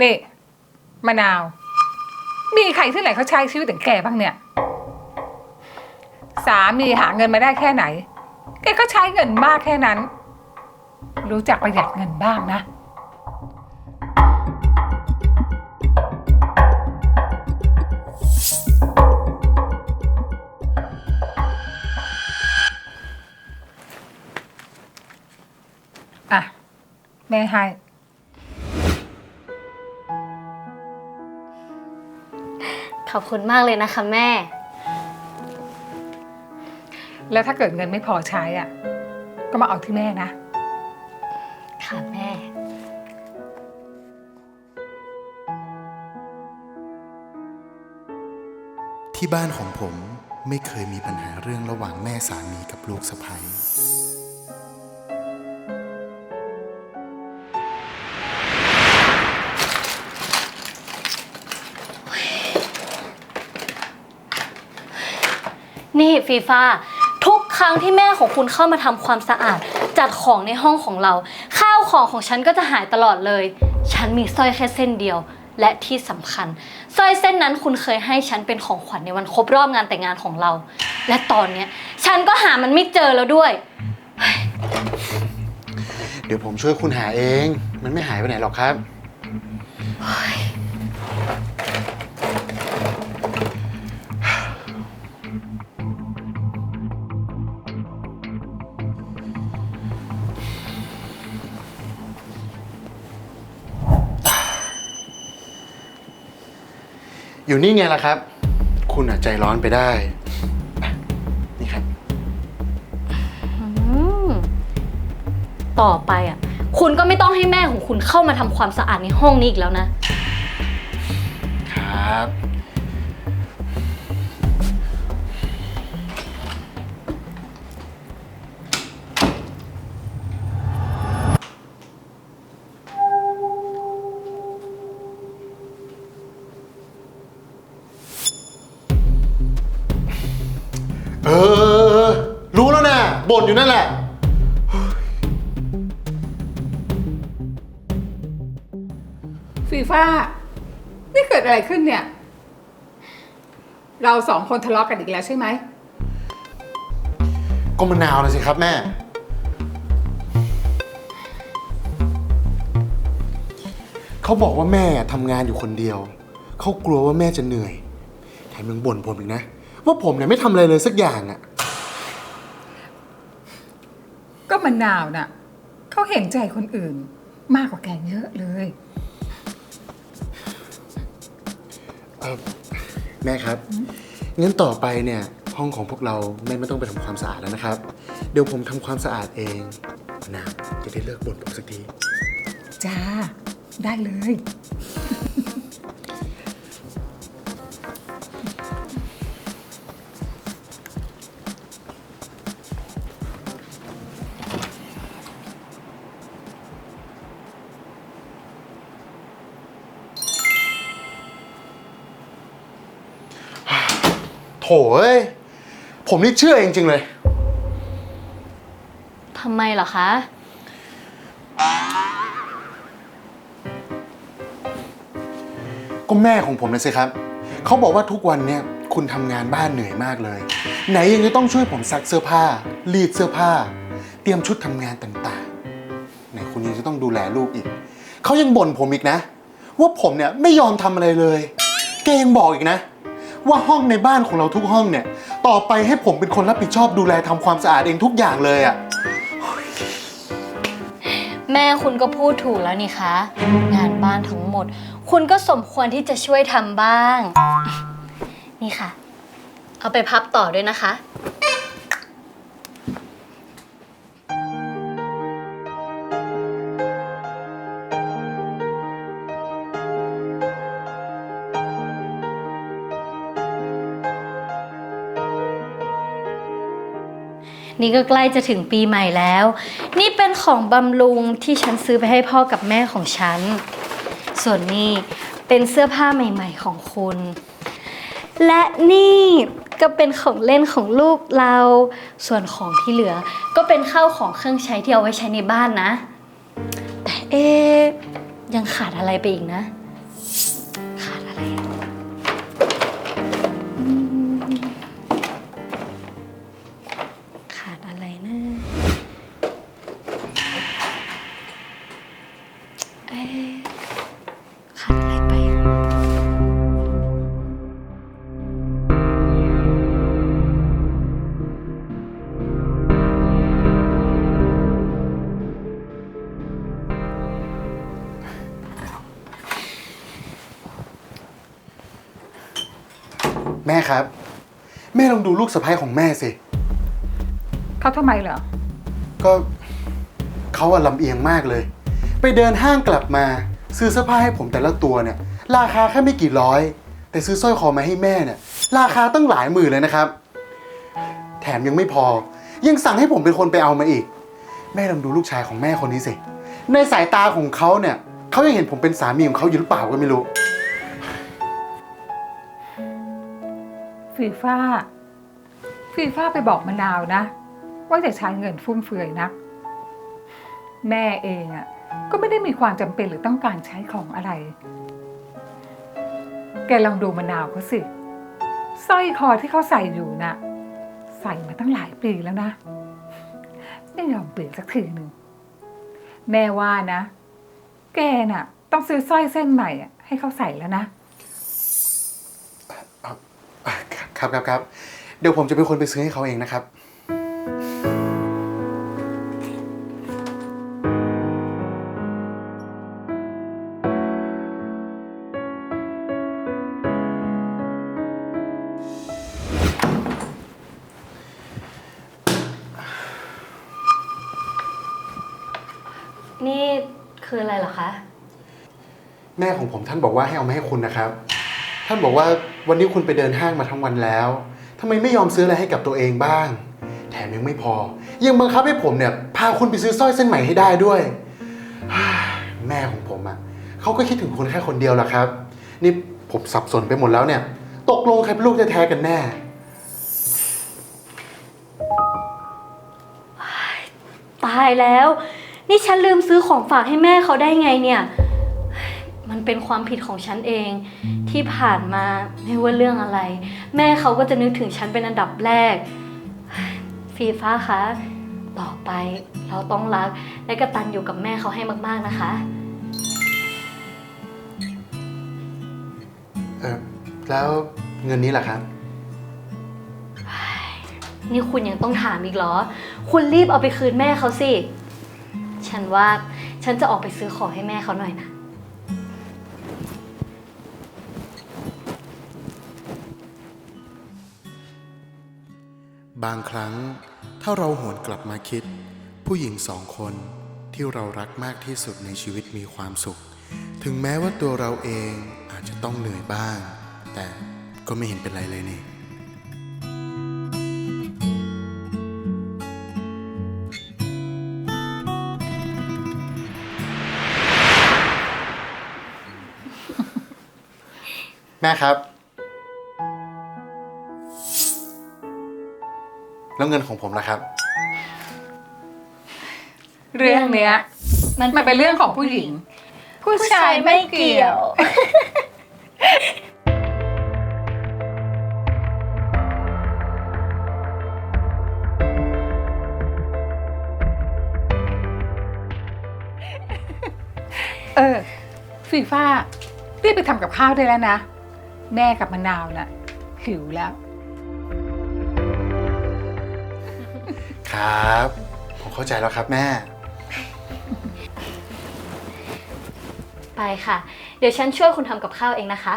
นี่มะนาว มีใครที่ไหนเขาใช้ชีวิตถึงแกบ้างเนี่ย สามีหาเงินมาได้แค่ไหนแกก็ใช้เงินมากแค่นั้น รู้จักประหยัดเงินบ้างนะ อะ แม่ให้ ขอบคุณมากเลยนะคะแม่ แล้วถ้าเกิดเงินไม่พอใช้อะ ก็มาเอาที่แม่นะ ค่ะแม่ ที่บ้านของผมไม่เคยมีปัญหาเรื่องระหว่างแม่สามีกับลูกสะใภ้ นี่ฟีฟาทุกครั้งที่แม่ของคุณเข้ามาทำความสะอาด จัดของในห้องของเรา ข้าวของของฉันก็จะหายตลอดเลย ฉันมีสร้อยแค่เส้นเดียว และที่สำคัญสร้อยเส้นนั้นคุณเคยให้ฉันเป็นของขวัญในวันครบรอบงานแต่งงานของเรา และตอนเนี้ยฉันก็หามันไม่เจอแล้วด้วย เดี๋ยวผมช่วยคุณหาเอง มันไม่หายไปไหนหรอกครับ อยู่นี่ไงล่ะครับ คุณอาจใจร้อนไปได้อะนี่ครับ อืมต่อไปอะ คุณก็ไม่ต้องให้แม่ของคุณเข้ามาทำความสะอาดในห้องนี้อีกแล้วนะ ครับ บ่นอยู่นั่นแหละ ฟีฟ่านี่เกิดอะไรขึ้นเนี่ย เราสองคนทะเลาะกันอีกแล้วใช่ไหม ก็มะนาวนะสิครับแม่ เขาบอกว่าแม่ทำงานอยู่คนเดียว เขากลัวว่าแม่จะเหนื่อย แถมยังบ่นผมอีกนะ ว่าผมเนี่ยไม่ทำอะไรเลยสักอย่างอะ่ะ ก็มะนาวน่ะเขาเห็นใจคนอื่น มากกว่าแกเยอะเลย เออแม่ครับงั้นต่อไปเนี่ย ห้องของพวกเราแม่ไม่ต้องไปทำความสะอาดแล้วนะครับ เดี๋ยวผมทำความสะอาดเองมะนาวจะได้เลิกบ่นผมสักที จ้า ได้เลย เอ้ยผมนี่เชื่อจริงๆเลย ทำไมเหรอคะ ก็แม่ของผมนะสิครับ เขาบอกว่าทุกวันเนี่ยคุณทำงานบ้านเหนื่อยมากเลย ไหนยังจะต้องช่วยผมซักเสื้อผ้า รีดเสื้อผ้า เตรียมชุดทำงานต่างๆ ไหนคุณยังจะต้องดูแลลูกอีก เขายังบ่นผมอีกนะ ว่าผมเนี่ยไม่ยอมทำอะไรเลย แกยังบอกอีกนะ ว่าห้องในบ้านของเราทุกห้องเนี่ย ต่อไปให้ผมเป็นคนรับผิดชอบดูแลทำความสะอาดเองทุกอย่างเลยอะ่ะแม่คุณก็พูดถูกแล้วนี่คะ งานบ้านทั้งหมด คุณก็สมควรที่จะช่วยทำบ้าง นี่ค่ะ เอาไปพับต่อด้วยนะคะ นี่ก็ใกล้จะถึงปีใหม่แล้ว นี่เป็นของบำรุงที่ฉันซื้อไปให้พ่อกับแม่ของฉัน ส่วนนี่เป็นเสื้อผ้าใหม่ ๆ ของคุณ และนี่ก็เป็นของเล่นของลูกเรา ส่วนของที่เหลือ ก็เป็นข้าวของเครื่องใช้ที่เอาไว้ใช้ในบ้านนะ แต่เอ๊ยังขาดอะไรไปอีกนะ เแม่ครับ แม่ลองดูลูกสะใภ้ของแม่สิ เขาทำไมเหรอ ก็เขาอะลำเอียงมากเลย ไปเดินห้างกลับมา ซื้อเสื้อผ้าให้ผมแต่ละตัวเนี่ย ราคาแค่ไม่กี่ร้อย แต่ซื้อสร้อยคอมาให้แม่เนี่ย ราคาตั้งหลายหมื่นเลยนะครับ แถมยังไม่พอ ยังสั่งให้ผมเป็นคนไปเอามาอีก แม่ลองดูลูกชายของแม่คนนี้สิ ในสายตาของเขาเนี่ยเขายังเห็นผมเป็นสามีของเขาอยู่หรือเปล่าก็ไม่รู้ ฟีฟ่าฟีฟ่าไปบอกมะนาวนะ ว่าจะใช้เงินฟุ่มเฟือยนัก แม่เองอะ ก็ไม่ได้มีความจำเป็นหรือต้องการใช้ของอะไร แกลองดูมะนาวเขาสิสร้อยคอที่เขาใส่อยู่น่ะ ใส่มาตั้งหลายปีแล้วนะ ไม่ยอมเปลี่ยนสักทีหนึ่ง แม่ว่านะ แกน่ะ ต้องซื้อสร้อยเส้นใหม่อะให้เขาใส่แล้วนะ ครับครับครับ เดี๋ยวผมจะเป็นคนไปซื้อให้เขาเองนะครับ นี่คืออะไรเหรอคะ แม่ของผมท่านบอกว่าให้เอามาให้คุณนะครับ ท่านบอกว่าวันนี้คุณไปเดินห้างมาทั้งวันแล้วทำไมไม่ยอมซื้ออะไรให้กับตัวเองบ้าง แถมยังไม่พอ ยังบังคับให้ผมเนี่ยพาคุณไปซื้อสร้อยเส้นใหม่ให้ได้ด้วย แม่ของผมอะเขาก็คิดถึงคุณแค่คนเดียวแหละครับ นี่ผมสับสนไปหมดแล้วเนี่ย ตกลงใครเป็นลูกแท้ๆกันแน่ ตายแล้ว นี่ฉันลืมซื้อของฝากให้แม่เขาได้ไงเนี่ย มันเป็นความผิดของฉันเอง ที่ผ่านมาไม่ว่าเรื่องอะไร แม่เขาก็จะนึกถึงฉันเป็นอันดับแรก ฟีฟ้าคะต่อไปเราต้องรัก และกตัญอยู่กับแม่เขาให้มาก ๆนะคะ เออแล้วเงินนี้ล่ะครับ นี่คุณยังต้องถามอีกเหรอ คุณรีบเอาไปคืนแม่เขาสิ ฉันว่า ฉันจะออกไปซื้อของให้แม่เขาหน่อยนะ บางครั้งถ้าเราหวนกลับมาคิด ผู้หญิงสองคนที่เรารักมากที่สุดในชีวิตมีความสุข ถึงแม้ว่าตัวเราเองอาจจะต้องเหนื่อยบ้าง แต่ก็ไม่เห็นเป็นไรเลยนี่ แม่ครับ แล้วเงินของผมล่ะครับ เรื่องเนี้ยมันเป็นเรื่องของผู้หญิง ผู้ชายไม่เกี่ยว เออ ฟีฟ้ารีบไปทำกับข้าวได้แล้วนะ แม่กับมะนาวน่ะหิวแล้ว ครับ ผมเข้าใจแล้วครับแม่ ไปค่ะ เดี๋ยวฉันช่วยคุณทำกับข้าวเองนะคะ